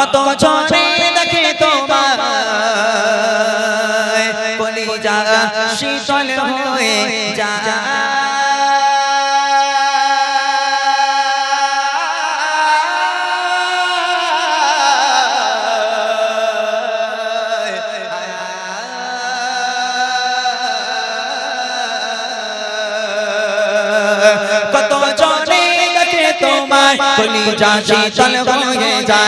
কত চরে দেখে তোমার কলিজা শীতল হয়ে যায়। কত জনে দেখে তোমায়। কলিজা শীতল হয়ে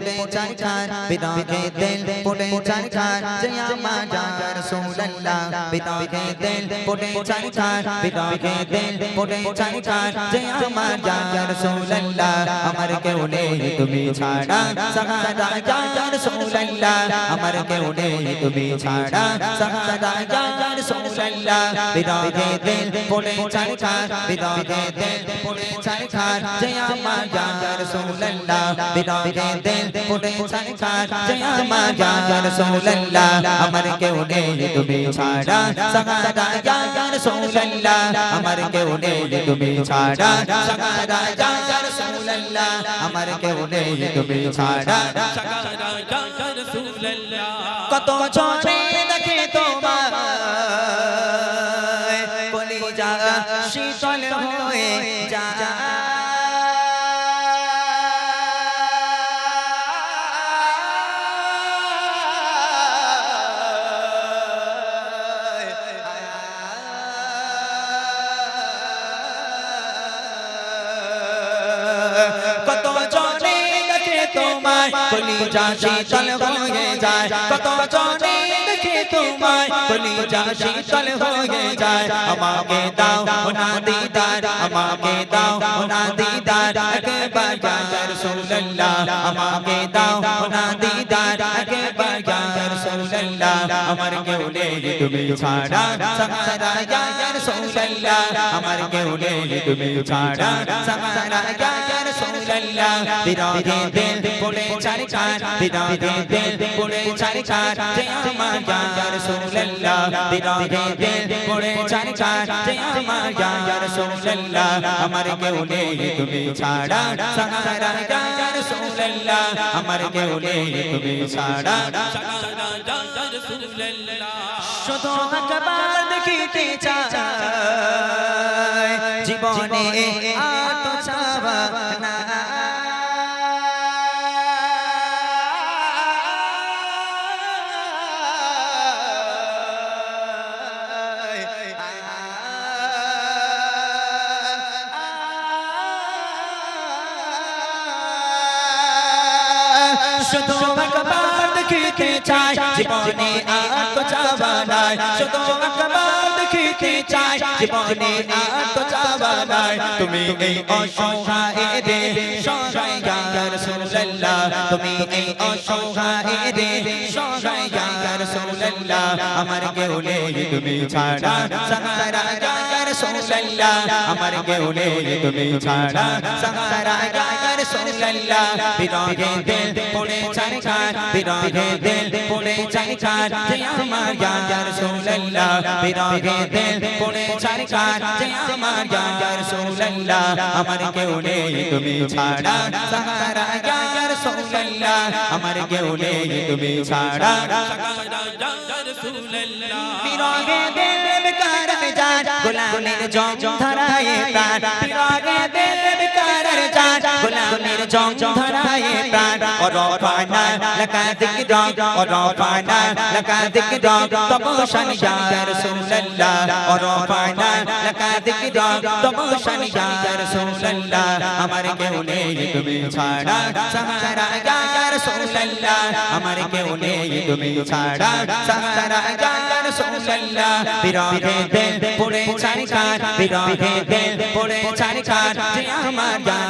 পুড়ে যায় খান বিদাগে দিল পুড়ে যায় খান জয়া মা ইয়া রাসূলুল্লাহ বিদাগে দিল পুড়ে যায় খান বিদাগে দিল পুড়ে যায় খান জয়া মা ইয়া রাসূলুল্লাহ আমার কেউ নেই তুমি ছাড়া সাহারা ইয়া রাসূলুল্লাহ আমার কেউ নেই তুমি ছাড়া সাহারা ইয়া রাসূলুল্লাহ বিদাগে দিল পুড়ে যায় খান বিদাগে দিল পুড়ে যায় খান জয়া মা ইয়া রাসূলুল্লাহ বিদাগে দিল পুড়ে যায় খান জয়া মা ইয়া রাসূলুল্লাহ আমার কেউ নেই তুমি ছাড়া সাহারা ইয়া রাসূলুল্লাহ আমার কেউ নেই তুমি ছাড়া সাহারা ইয়া রাসূলুল্লাহ আমার কেউ নেই তুমি ছাড়া কত চরে দেখে তোমার কলিজা শীতল হয়ে কলিজা শীতল হয়ে যায়, কত জনে দেখে তোমায় কলিজা শীতল হয়ে যায়। আমাকে দাও না দিদার, আমাকে দাও না দিদার, একবার রাসূলুল্লাহ আমাকে দাও না দিদার, একবার রাসূলুল্লাহ আমার কেউ নেই, তুমি ছাড়া সাহারা ইয়া রাসূলুল্লাহ আমার কেউ নেই, তুমি ছাড়া সাহারা ইয়া রাসূলুল্লাহ বিরাগে দিল পড়ে চারি চার বিরাগে দিল পড়ে চারি চার জয় আমার ইয়া রাসূলুল্লাহ বিরাগে দিল পড়ে চারি চার জয় আমার ইয়া রাসূলুল্লাহ আমার কেউ নেই, তুমি ছাড়া সাহারা ইয়া রাসূলুল্লাহ আমার কেউ নেই, তুমি ছাড়া শুধু একবার দেখিতে চাই জীবনে আর তো চাওয়া না শুধু একবার দেখিতে চাই, জীবনে আর তো চাওয়া নাই। শুধু একবার দেখিতে চাই, জীবনে আর তো চাওয়া নাই। তুমি এই অসহায় রে, সহায় ইয়া রাসূলুল্লাহ। তুমি এই অসহায় রে, সহায় ইয়া রাসূলুল্লাহ। আমার কেউ নেই তুমি ছাড়া সাহারা ইয়া রাসূলুল্লাহ। আমার কেউ নেই তুমি ছাড়া সাহারা ইয়া রাসূলুল্লাহ। বিরহে দিল খান বিরহে দিল পড়ে চাই খান জয় আমার ইয়া রাসূলুল্লাহ বিরহে দিল পড়ে চাই খান জয় আমার ইয়া রাসূলুল্লাহ আমার কেউ নেই তুমি ছাড়া, সাহারা ইয়া রাসূলুল্লাহ আমার কেউ নেই তুমি ছাড়া বিরহে দিল বেকার যান গোলামের জম ধরায়ে প্রাণ বিরহে দিল বেকার যান গোলামের জং ধরায় প্রাণ। অরফানা লাগা দিক রং অরফানা লাগা দিক রং তপশান ইয়া রাসূলুল্লাহ অরফানা লাগা দিক রং তপশান ইয়া রাসূলুল্লাহ আমার কেউ নেই তুমি ছাড়া, সাহারা ইয়া রাসূলুল্লাহ আমার কেউ নেই তুমি ছাড়া, সাহারা ইয়া রাসূলুল্লাহ বিরাগে দে, পড়ে চারি কার বিরাগে দে, পড়ে চারি কার যে আমার গান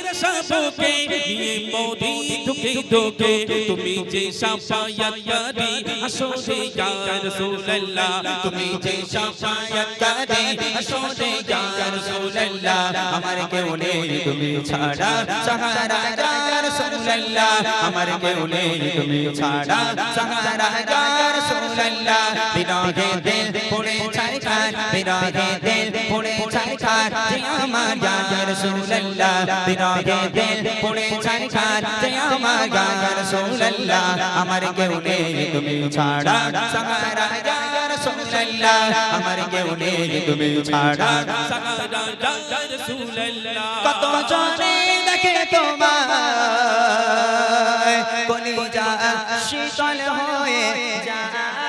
মুলাকাতের সবকে নিয়ে মোদি দুঃখে দুঃখে তুমি যে সাফায়াতকারী আসো রে ইয়া রাসূলুল্লাহ, তুমি যে সাফায়াতকারী আসো রে ইয়া রাসূলুল্লাহ, আমার কেউ নেই তুমি ছাড়া, সাহারা ইয়া রাসূলুল্লাহ, আমার কেউ নেই তুমি ছাড়া, সাহারা ইয়া রাসূলুল্লাহ, বিরহে দিল পড়ে ছাই খার বিরহে দিল পড়ে ছাই খার যে আমার ইয়া রাসূলুল্লাহ বিরহে দিল পড়ে ছাই খার যে আমার ইয়া রাসূলুল্লাহ আমার কেউ নেই, তুমি ছাড়া আমার কেউ নেই, তুমি ছাড়া কত জনে দেখে তোমায়, কলিজা শীতল হয়ে যায়।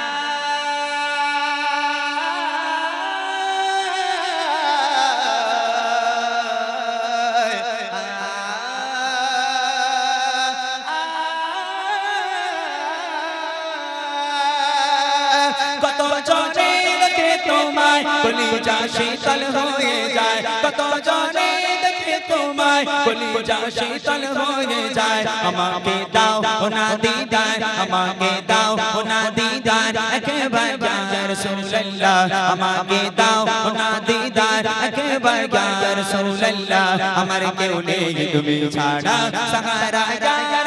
তোমায় কলিজা শীতল হয়ে যায়, কত জনে দেখে তোমায়। কলিজা শীতল হয়ে যায়, আমাকে দাও না দিদার, আমাকে দাও না দিদার, একবার রাসূলুল্লাহ আমাকে দাও না দিদার, একবার ইয়া রাসূলুল্লাহ আমার কেউ নেই তুমি ছাড়া, সাহারা ইয়া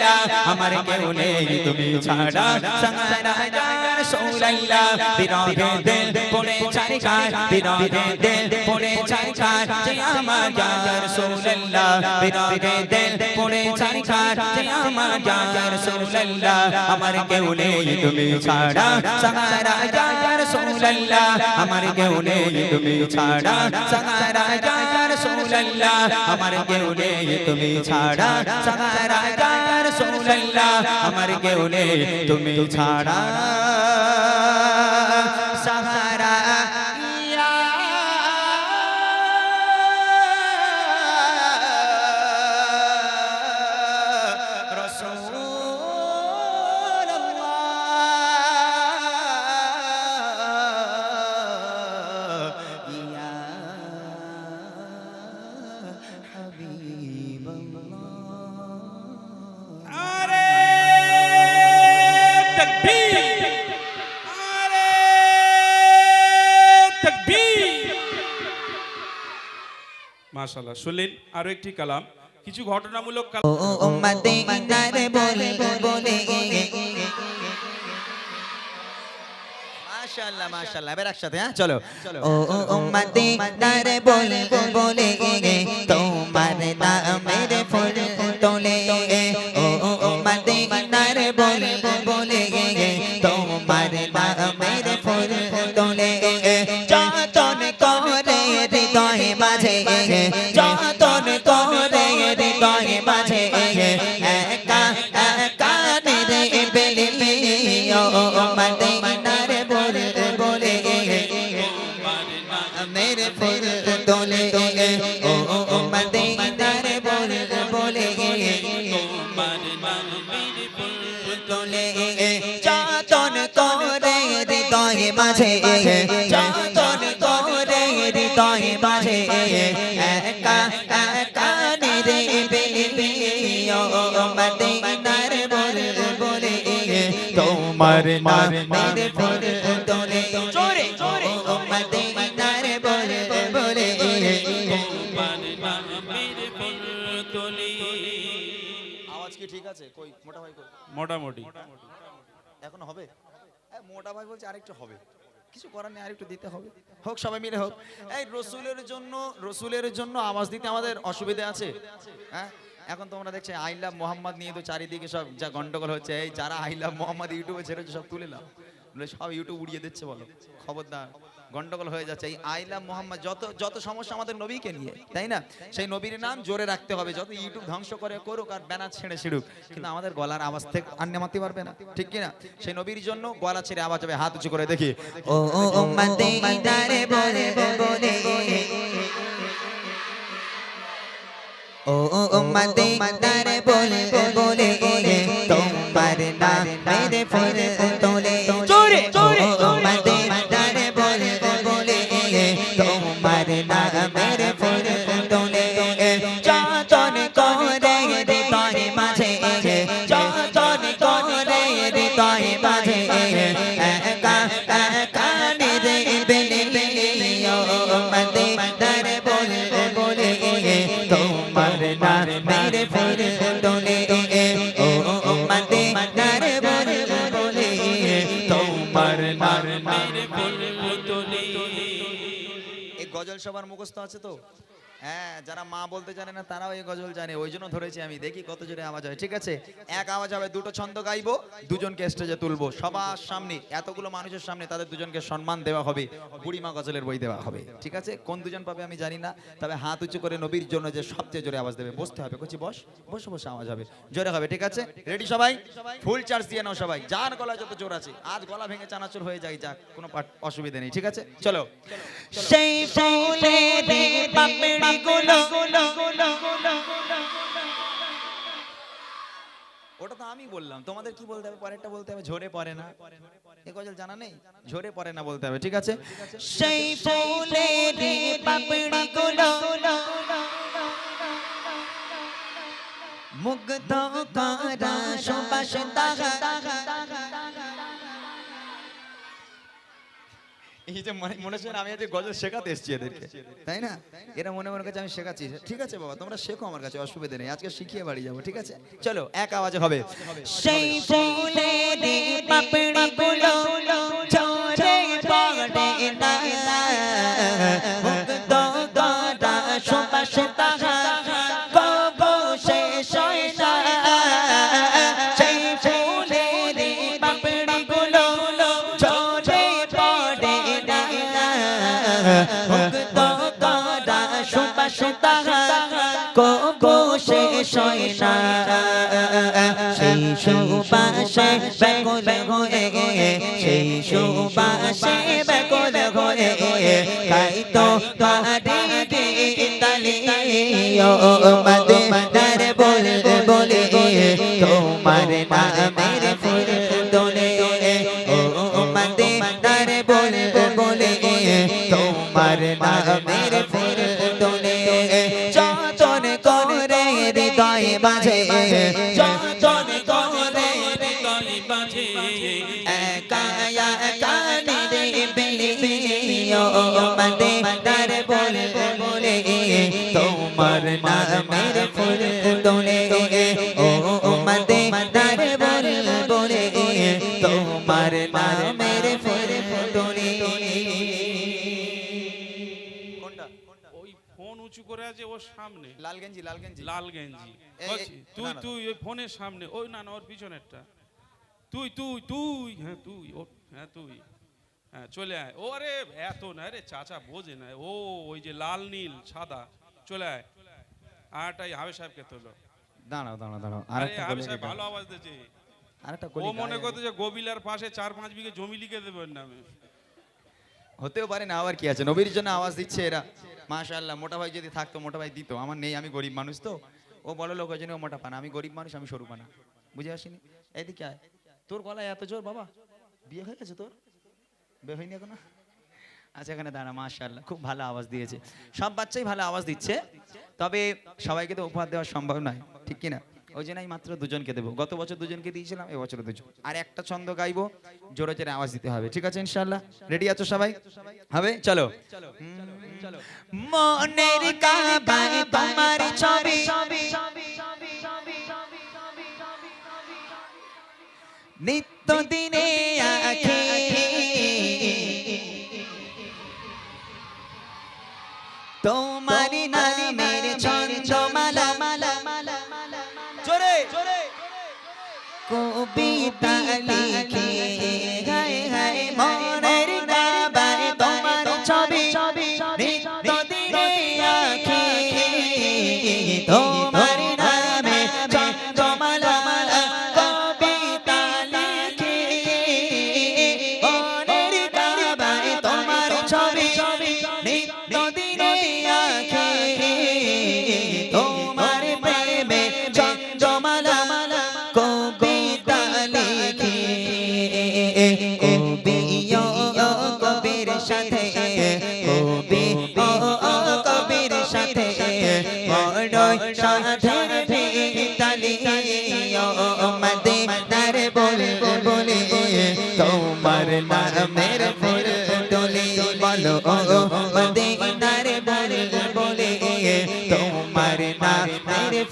রাসূলুল্লাহ আমার কেউ নেই, তুমি ছাড়া সাহারা ইয়া রাসূলুল্লাহ বিরহে দিল পড়ে ছাই খায় বিরহে দিল পড়ে ছাই খায় যে আমার ইয়া রাসূলুল্লাহ বিরহে দিল পড়ে ছাই খায় যে আমার ইয়া রাসূলুল্লাহ আমার কেউ নেই, তুমি ছাড়া সাহারা ইয়া রাসূলুল্লাহ আমার কেউ নেই, তুমি ছাড়া সাহারা ইয়া রাসূলুল্লাহ আমার কেউ নেই তুমি ছাড়া সাহারা ইয়া রাসূলুল্লাহ আমার কেউ নেই তুমি ছাড়া মাশাআল্লাহ। শুনলেন আরও একটি কালাম। কিছু ঘটনামূলক ও মাশাআল্লাহ মাশাআল্লাহ। এবার একসাথে হ্যাঁ চলো। ও উম্মতে ইনারে বলে বলে তোমার নামের ফুল তোলে। ও উম্মতে ইনারে বলে। যতন করে হৃদয় মাঝে একা একা মদিনার বলে বলে মেরে ফুল তোলে ও মদিনার বলে বলে তোলে যতন করে হৃদয় মাঝে মদিনার বলে বলে তোমার নাম ফুল তোলে। জোরে জোরে। ও মদিনার বলে বলে আওয়াজ কি ঠিক আছে? কই মোটা ভাই কই? মোটামুটি। এখন হবে? এই মোটা ভাই বলছে আরেকটু হবে। কিছু করার নেই আরেকটু দিতে হবে। হোক সবাই মিলে হোক। এই রসুলের জন্য রসুলের জন্য আওয়াজ দিতে আমাদের অসুবিধা আছে। হ্যাঁ? এখন তোমরা দেখছ আই লাভ মোহাম্মদ নিয়ে তো চারিদিকে সব যা গন্ডগোল হচ্ছে, এই যারা আই লাভ মোহাম্মদ ইউটিউবে ছেড়েছে সব তুলে নাও। সব ইউটিউব উড়িয়ে দিচ্ছে বলো। খবরদার, গন্ডগোল হয়ে যাচ্ছে। এই আইলা মোহাম্মদ যত যত সমস্যা আমাদের নবীকে নিয়ে, তাই না? সেই নবীর নাম জোরে রাখতে হবে, যত ইউটিউব ধ্বংস করে করুক আর ব্যানার ছেড়ে ছিড়ুক। কিন্তু আমাদের গলার আওয়াজ থেকে আন্নে মারতে পারবে না, ঠিক কি না সেই নবীর জন্য গলা ছেড়ে আওয়াজ হবে, হাত উঁচু করে দেখি। ও ও বলে। ও ও মদিনারে বলে বলে তোমার নাম মেরে ফুল তোলে মুখস্থ আছে তো? হ্যাঁ যারা মা বলতে জানে না, তারাও এই গজল জানে। ওই জন্য ধরেছি আমি। দেখি কত জোরে আওয়াজ হয়। ঠিক আছে? এক আওয়াজ হবে, দুটো ছন্দ গাইবো, দুজনকে স্টেজে তুলবো। সবার সামনে, এতগুলো মানুষের সামনে তাদের দুজনকে সম্মান দেওয়া হবে। বুড়িমা গজলের বই দেওয়া হবে। ঠিক আছে? কোন দুজন পাবে আমি জানি না। তবে হাত উঁচু করে নবীর জন্য যে সবচেয়ে জোরে আওয়াজ দেবে, বসতে হবে। কচি, বস। বসে বসে আওয়াজ হবে। জোরে হবে, ঠিক আছে? রেডি সবাই? ফুল চার্জ দিয়ে নাও সবাই। যার গলায় যত জোর আছে, আজ গলা ভেঙে চানাচুর হয়ে যায় যাক, কোনো অসুবিধা নেই। ঠিক আছে? চলো। সেই ফুলের ওটা তো আমি বললাম। তোমাদের কি বলতে হবে? পরেরটা বলতে হবে, ঝরে পড়ে না। এ গজল জানা নেই? ঝরে পড়ে না বলতে হবে, ঠিক আছে? সেই ফুলের পাপড়ি গুলো মুগ্ধ করা, সুবাস তাহা যে মনে আমি আজকে শেখাতে এসেছি এদেরকে। তাই না? মনে মনে আমি শেখাচ্ছি। ঠিক আছে বাবা, তোমরা শেখো আমার কাছে, অসুবিধা নেই। আজকে শিখিয়ে বাড়ি যাব, ঠিক আছে? চলো, এক আওয়াজে হবে। সেই তালি ও মদে মদার বল, বলে, তোমার নামের ফুল দোলে ও মদে মদার বল, বলে, তোমার নামের ফুল দোলে যতন করে হৃদয় বাজে যতন করে হৃদয় বাজে একা একা নিরে বেলে ও মদে মদার বল, বলে তোমার নামের ফুল দোলে ও মদে মদার বল বলে তোমার নামের ফুল ফোন উঁচু করে আছে ওর সামনে। লাল গেঞ্জি লাল গেঞ্জি। লাল গেঞ্জি। এই, বলছি, এই, তুই না, না। তুই ওই ফোনের সামনে ওই না না ওর পিছনেরটা। তুই তুই তুই হ্যাঁ তুই ও হ্যাঁ তুই। হ্যাঁ চলে আয়। ও আরে এত না রে চাচা বোঝে না। ও ওই যে লাল নীল সাদা। চলে আয়। হাবে সাহেবকে তোলো। দাঁড়াও দাঁড়াও দাঁড়াও আরে হাবে সাহেব ভালো আওয়াজ দিয়েছে। আরেকটা ও মনে। করতে যে গোবিলার পাশে চার পাঁচ বিঘে জমি লিখে দেবে ওর নামে। হতেও পারে না আবার কি আছে? নবীর জন্য আওয়াজ দিচ্ছে এরা। মাশাআল্লাহ মোটা ভাই যদি থাকতো মোটা ভাই দিত। আমার নেই আমি গরিব মানুষ তো। ও বড় লোক ওই জন্য ও মোটা পানা। আমি গরিব মানুষ আমি সরু পানা। বুঝে আসিনি? এইদিকে আয়। তোর গলায় এত জোর বাবা? বিয়ে হয়ে গেছে তোর? বিয়ে হয়নি এখনও? আচ্ছা এখানে? দাঁড়া, মাশাআল্লাহ, খুব ভালো আওয়াজ দিয়েছে। সব বাচ্চাই ভালো আওয়াজ দিচ্ছে, তবে সবাইকে তো উপহার দেওয়া সম্ভব নয়, ঠিক কি না ওই জন্য মাত্র দুজনকে দেবো। গত বছর দুজনকে দিয়েছিলাম এবছর দুজন। আর একটা ছন্দ গাইবো, জোরে জোরে আওয়াজ দিতে হবে, ঠিক আছে ইনশাআল্লাহ? রেডি আছো সবাই? হবে? চলো। মনের কাবায় তোমার ছবি। নিত্য দিনে আখে তোমার নামের ছন্দমালা। জোরে। কবিতা লিখে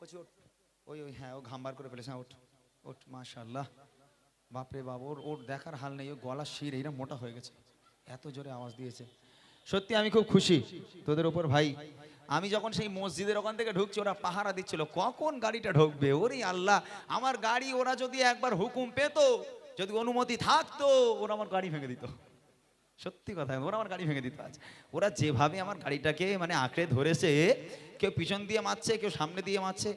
কচি, ওঠ। ওই ওই হ্যাঁ ও ঘামবার করে ফেলেছে হ্যাঁ ওঠ ওঠ মাশাল্লাহ বাপরে বাপ, ওর ওর দেখার হাল নেই ও গলা শির মোটা হয়ে গেছে। এত জোরে আওয়াজ দিয়েছে। সত্যি আমি খুব খুশি তোদের ওপর, ভাই। আমি যখন সেই মসজিদের ওখান থেকে ঢুকছি, ওরা পাহারা দিচ্ছিল, কখন গাড়িটা ঢুকবে? ওরে আল্লাহ, আমার গাড়ি ওরা যদি একবার হুকুম পেত, যদি অনুমতি থাকতো, ওরা আমার গাড়ি ভেঙে দিত। সত্যি কথা ওরা আমার গাড়ি ভেঙে দিতে আজ ওরা যেভাবে আমার গাড়িটাকে মানে আঁকড়ে ধরেছে কেউ পিছন দিয়ে মারছে কেউ সামনে দিয়ে মারছে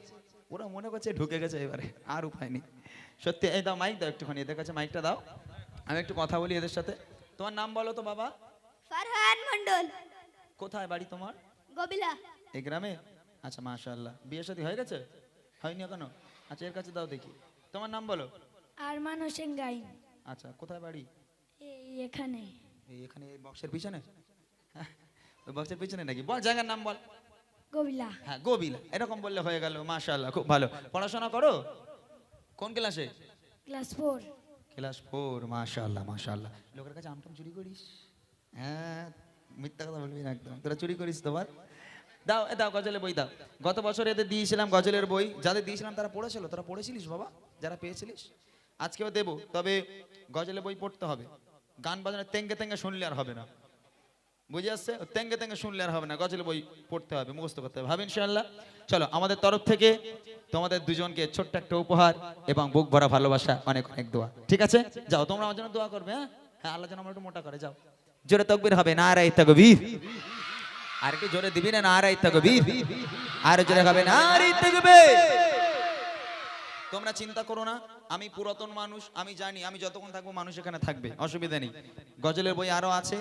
ওরা মনে করছে ঢুকে গেছে এবারে আর উপায় নেই। সত্যি এই দাও মাইক দাও একটুখানি এদের কাছে মাইকটা দাও। আমি একটু কথা বলি এদের সাথে। তোমার নাম বলো তো বাবা। ফারহান মন্ডল কোথায় বাড়ি তোমার? গবিলা। এই গ্রামে? আচ্ছা মাশাআল্লাহ। বিয়ে শাদী হয়ে গেছে? হয়নি এখনও? আচ্ছা এর কাছে দাও দেখি। তোমার নাম বলো। আরমান হোসেন গাইন। আচ্ছা কোথায় বাড়ি? এই এখানে। এখানে বক্সের পিছনে? হ্যাঁ, ওই বক্সের পিছনে নাকি? বল জায়গার নাম বল। গবিলা। হ্যাঁ গোবিলা। এরকম বললে হয়ে গেল মাশাআল্লাহ খুব ভালো। পড়াশোনা করো? কোন ক্লাসে? Class four. ক্লাস ফোর মাশাআল্লাহ মাশাআল্লাহ। লোকের কাছে আমটাম চুরি করিস? হ্যাঁ মিথ্যা কথা বলবি না একদম। তোরা চুরি করিস তোমার দাও এ দাও গজলের বই দাও। গত বছর এদের দিয়েছিলাম গজলের বই। যাদের দিয়েছিলাম তারা পড়েছিল। তোরা পড়েছিলিস বাবা? যারা পেয়েছিলিস? আজকেও দেবো তবে গজলের বই পড়তে হবে। গান বাজানো তেঙ্গে তেঙ্গে শুনলে আর হবে না। বুঝে আসছে? তেঙ্গে তেঙ্গে শুনলে আর হবে না। গজল বই পড়তে হবে, মুখস্থ করতে হবে। ভাবে ইনশাআল্লাহ। চলো, আমাদের তরফ থেকে তোমাদের দুজনকে ছোট্ট একটা উপহার এবং বুক ভরা ভালোবাসা, অনেক অনেক দোয়া। ঠিক আছে? যাও, তোমরা আমার জন্য দোয়া করবে হ্যাঁ? হ্যাঁ আল্লাহ যেন আমার একটু মোটা করে, যাও। জোরে তকবির হবে না আর তকবীর। আর একটু জোরে দিবি না আর তকবীর। আর জোরে হবে না আর তকবীর। তোমরা চিন্তা করো না, আমি পুরাতন মানুষ, আমি জানি, আমি যতক্ষণ থাকব মানুষ এখানে থাকবে, অসুবিধা নেই। গজলের বই আরও আছে